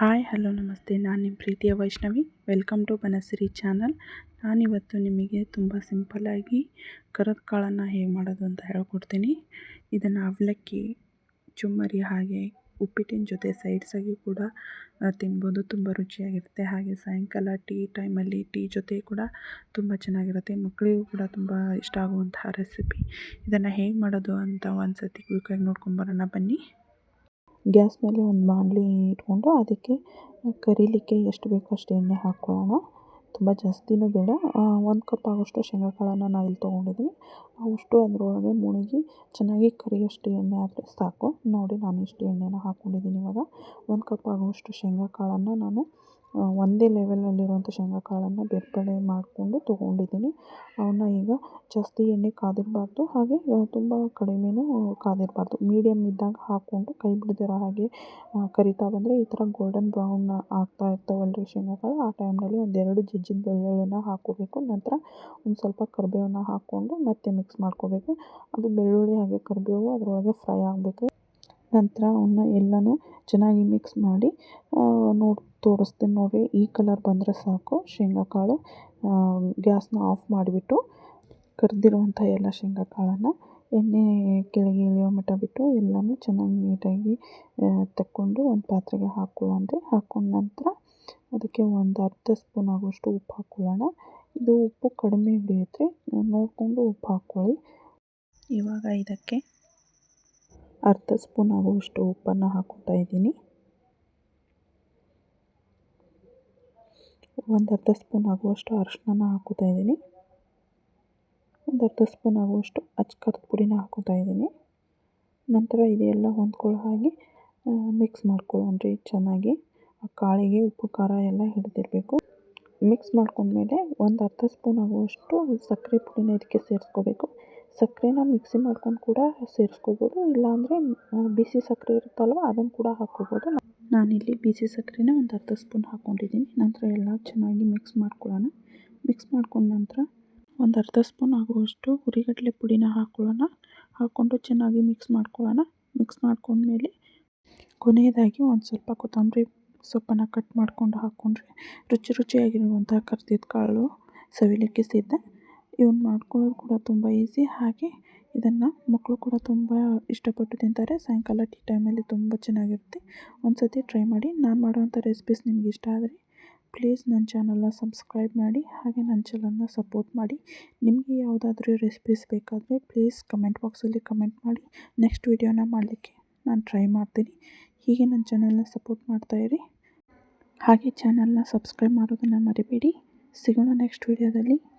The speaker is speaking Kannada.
ಹಾಯ್, ಹಲೋ, ನಮಸ್ತೆ. ನಾನು ನಿಮ್ಮ ಪ್ರೀತಿಯ Vaishnavi. Welcome to Banasiri channel ನಾನಿವತ್ತು ನಿಮಗೆ ತುಂಬ ಸಿಂಪಲ್ಲಾಗಿ ಕರದ ಕಾಳನ್ನು ಹೇಗೆ ಮಾಡೋದು ಅಂತ ಹೇಳ್ಕೊಡ್ತೀನಿ. ಇದನ್ನು ಅವಲಕ್ಕಿ, ಚುಮ್ಮರಿ ಹಾಗೆ ಉಪ್ಪಿಟ್ಟಿನ ಜೊತೆ ಸೈಡ್ಸಾಗಿ ಕೂಡ ತಿನ್ಬೋದು. ತುಂಬ ರುಚಿಯಾಗಿರುತ್ತೆ. ಹಾಗೆ ಸಾಯಂಕಾಲ ಟೀ ಟೈಮಲ್ಲಿ ಟೀ ಜೊತೆ ಕೂಡ ತುಂಬ ಚೆನ್ನಾಗಿರುತ್ತೆ. ಮಕ್ಕಳಿಗೂ ಕೂಡ ತುಂಬ ಇಷ್ಟ ಆಗುವಂತಹ ರೆಸಿಪಿ ಇದನ್ನು ಹೇಗೆ ಮಾಡೋದು ಅಂತ ಒಂದು ಸತಿ ಕ್ವಿಕ್ಕಾಗಿ ನೋಡ್ಕೊಂಬರೋಣ ಬನ್ನಿ. ಗ್ಯಾಸ್ ಮೇಲೆ ಒಂದು ಬಾಣಲಿ ಇಟ್ಕೊಂಡು ಅದಕ್ಕೆ ಕರಿಲಿಕ್ಕೆ ಎಷ್ಟು ಬೇಕೋ ಅಷ್ಟು ಎಣ್ಣೆ ಹಾಕ್ಕೊಳ್ಳೋಣ. ತುಂಬ ಜಾಸ್ತಿನೂ ಬೇಡ. ಒಂದು ಕಪ್ ಆಗೋಷ್ಟು ಶೇಂಗಾ ಕಾಳನ್ನು ನಾನು ಇಲ್ಲಿ ತೊಗೊಂಡಿದ್ದೀನಿ. ಅವಷ್ಟು ಅದರೊಳಗೆ ಮುಳುಗಿ ಚೆನ್ನಾಗಿ ಕರಿಯೋಷ್ಟು ಎಣ್ಣೆ ಆದರೆ ಸಾಕು. ನೋಡಿ ನಾನು ಇಷ್ಟು ಎಣ್ಣೆನ ಹಾಕ್ಕೊಂಡಿದ್ದೀನಿ ಇವಾಗ. ಒಂದು ಕಪ್ ಆಗೋಷ್ಟು ಶೇಂಗಾ ಕಾಳನ್ನು ನಾನು ಒಂದೇ ಲೆವೆಲಲ್ಲಿರುವಂಥ ಶೇಂಗಾ ಕಾಳನ್ನು ಬೇರ್ಪಡೆ ಮಾಡಿಕೊಂಡು ತೊಗೊಂಡಿದ್ದೀನಿ. ಅವನ್ನ ಈಗ ಜಾಸ್ತಿ ಎಣ್ಣೆ ಕಾದಿರಬಾರ್ದು, ಹಾಗೆ ತುಂಬ ಕಡಿಮೆಯೂ ಕಾದಿರಬಾರ್ದು. ಮೀಡಿಯಮ್ ಇದ್ದಾಗ ಹಾಕ್ಕೊಂಡು ಕೈ ಬಿಡದಿರೋ ಹಾಗೆ ಕರಿತಾ ಬಂದರೆ ಈ ಥರ ಗೋಲ್ಡನ್ ಬ್ರೌನ್ ಆಗ್ತಾ ಇರ್ತಾವಲ್ರಿ ಶೇಂಗಾ ಕಾಳು ಆ ಟೈಮ್ನಲ್ಲಿ ಒಂದೆರಡು ಜಜ್ಜಿದ ಬೆಳ್ಳುಳ್ಳಿನ ಹಾಕ್ಕೋಬೇಕು. ನಂತರ ಒಂದು ಸ್ವಲ್ಪ ಕರಿಬೇವನ್ನ ಹಾಕ್ಕೊಂಡು ಮತ್ತೆ ಮಿಕ್ಸ್ ಮಾಡ್ಕೋಬೇಕು. ಅದು ಬೆಳ್ಳುಳ್ಳಿ ಹಾಗೆ ಕರಿಬೇವು ಅದರೊಳಗೆ ಫ್ರೈ ಆಗಬೇಕು. ನಂತರ ಅವನ್ನ ಎಲ್ಲನೂ ಚೆನ್ನಾಗಿ ಮಿಕ್ಸ್ ಮಾಡಿ ನೋಡಿ, ತೋರಿಸ್ತೀನಿ ನೋಡಿ ಈ ಕಲರ್ ಬಂದರೆ ಸಾಕು. ಶೇಂಗಾ ಕಾಳು ಗ್ಯಾಸ್ನ ಆಫ್ ಮಾಡಿಬಿಟ್ಟು ಕರೆದಿರುವಂಥ ಎಲ್ಲ ಶೇಂಗಾ ಕಾಳನ್ನು ಎಣ್ಣೆ ಕೆಳಗೆ ಇಳಿಯೋ ಮಟ್ಟ ಬಿಟ್ಟು ಎಲ್ಲನೂ ಚೆನ್ನಾಗಿ ನೀಟಾಗಿ ತಕ್ಕೊಂಡು ಒಂದು ಪಾತ್ರೆಗೆ ಹಾಕ್ಕೊಳ್ಳೋಣ್ರಿ ಹಾಕ್ಕೊಂಡ ನಂತರ ಅದಕ್ಕೆ ಒಂದು ಅರ್ಧ ಸ್ಪೂನ್ ಆಗುವಷ್ಟು ಉಪ್ಪು ಹಾಕ್ಕೊಳ್ಳೋಣ. ಇದು ಉಪ್ಪು ಕಡಿಮೆ ಹಿಡಿಯುತ್ತೆ ನೋಡಿಕೊಂಡು ಉಪ್ಪು ಹಾಕ್ಕೊಳ್ಳಿ. ಇವಾಗ ಇದಕ್ಕೆ ಅರ್ಧ ಸ್ಪೂನ್ ಆಗುವಷ್ಟು ಉಪ್ಪನ್ನು ಹಾಕ್ಕೊತಾ ಇದ್ದೀನಿ. ಒಂದು ಅರ್ಧ ಸ್ಪೂನ್ ಆಗುವಷ್ಟು ಅರಿಶಿನ ಹಾಕೋತಾ ಇದ್ದೀನಿ. ಒಂದು ಅರ್ಧ ಸ್ಪೂನ್ ಆಗುವಷ್ಟು ಅಚ್ಕರದ ಪುಡಿನ ಹಾಕೋತಾ ಇದ್ದೀನಿ. ನಂತರ ಇದೆಲ್ಲ ಹೊಂದ್ಕೊಳ್ಳೋ ಹಾಗೆ ಮಿಕ್ಸ್ ಮಾಡ್ಕೊಳ್ಳೋಣ್ರಿ ಚೆನ್ನಾಗಿ ಆ ಕಾಳಿಗೆ ಉಪ್ಪು, ಖಾರ ಎಲ್ಲ ಹಿಡಿದಿರಬೇಕು. ಮಿಕ್ಸ್ ಮಾಡ್ಕೊಂಡ್ಮೇಲೆ ಒಂದು ಅರ್ಧ ಸ್ಪೂನ್ ಆಗುವಷ್ಟು ಸಕ್ಕರೆ ಪುಡಿನ ಇದಕ್ಕೆ ಸೇರಿಸ್ಕೋಬೇಕು. ಸಕ್ಕರೆನ ಮಿಕ್ಸಿ ಮಾಡ್ಕೊಂಡು ಕೂಡ ಸೇರಿಸ್ಕೋಬೋದು. ಇಲ್ಲಾಂದರೆ ಬಿಸಿ ಸಕ್ಕರೆ ಇರುತ್ತಲ್ವ ಅದನ್ನು ಕೂಡ ಹಾಕ್ಕೋಬೋದು ನಾನಿಲ್ಲಿ ಬಿಸಿ ಸಕ್ಕರೆನ ಒಂದು ಅರ್ಧ ಸ್ಪೂನ್ ಹಾಕ್ಕೊಂಡಿದ್ದೀನಿ ನಂತರ ಎಲ್ಲ ಚೆನ್ನಾಗಿ ಮಿಕ್ಸ್ ಮಾಡ್ಕೊಳ್ಳೋಣ. ಮಿಕ್ಸ್ ಮಾಡ್ಕೊಂಡ ನಂತರ ಒಂದು ಅರ್ಧ ಸ್ಪೂನ್ ಆಗುವಷ್ಟು ಹುರಿಗಡಲೆ ಪುಡಿನ ಹಾಕ್ಕೊಳ್ಳೋಣ ಹಾಕ್ಕೊಂಡು ಚೆನ್ನಾಗಿ ಮಿಕ್ಸ್ ಮಾಡ್ಕೊಳ್ಳೋಣ. ಮಿಕ್ಸ್ ಮಾಡ್ಕೊಂಡ್ಮೇಲೆ ಕೊನೆಯದಾಗಿ ಒಂದು ಸ್ವಲ್ಪ ಕೊತ್ತಂಬರಿ ಸೊಪ್ಪನ್ನು ಕಟ್ ಮಾಡಿಕೊಂಡು ಹಾಕ್ಕೊಂಡ್ರೆ ರುಚಿ ರುಚಿಯಾಗಿರುವಂಥ ಕರ್ದಿದ್ದ ಕಾಳು ಸವಿಲಿಕ್ಕೆ ಸಿದ್ಧ ಇವನ್ನ ಮಾಡ್ಕೊಳ್ಳೋದು ಕೂಡ ತುಂಬ ಈಸಿ ಹಾಗೆ ಇದನ್ನು ಮಕ್ಕಳು ಕೂಡ ತುಂಬ ಇಷ್ಟಪಟ್ಟು ತಿಂತಾರೆ. ಸಾಯಂಕಾಲ ಟೀ ಟೈಮಲ್ಲಿ ತುಂಬ ಚೆನ್ನಾಗಿರುತ್ತೆ. ಒಂದು ಸತಿ ಟ್ರೈ ಮಾಡಿ. ನಾನು ಮಾಡುವಂಥ ರೆಸಿಪೀಸ್ ನಿಮ್ಗೆ ಇಷ್ಟ ಆದರೆ ಪ್ಲೀಸ್ ನನ್ನ ಚಾನಲ್ನ ಸಬ್ಸ್ಕ್ರೈಬ್ ಮಾಡಿ. ಹಾಗೆ ನನ್ನ ಚಾನಲ್ನ ಸಪೋರ್ಟ್ ಮಾಡಿ. ನಿಮಗೆ ಯಾವುದಾದ್ರೂ ರೆಸಿಪೀಸ್ ಬೇಕಾದರೆ ಪ್ಲೀಸ್ ಕಮೆಂಟ್ ಬಾಕ್ಸಲ್ಲಿ ಕಮೆಂಟ್ ಮಾಡಿ. ನೆಕ್ಸ್ಟ್ ವೀಡಿಯೋನ ಮಾಡಲಿಕ್ಕೆ ನಾನು ಟ್ರೈ ಮಾಡ್ತೀನಿ. ಹೀಗೆ ನನ್ನ ಚಾನಲ್ನ ಸಪೋರ್ಟ್ ಮಾಡ್ತಾ ಇರಿ. ಹಾಗೆ ಚಾನಲ್ನ ಸಬ್ಸ್ಕ್ರೈಬ್ ಮಾಡೋದನ್ನು ಮರಿಬೇಡಿ. ಸಿಗೋಣ ನೆಕ್ಸ್ಟ್ ವೀಡಿಯೋದಲ್ಲಿ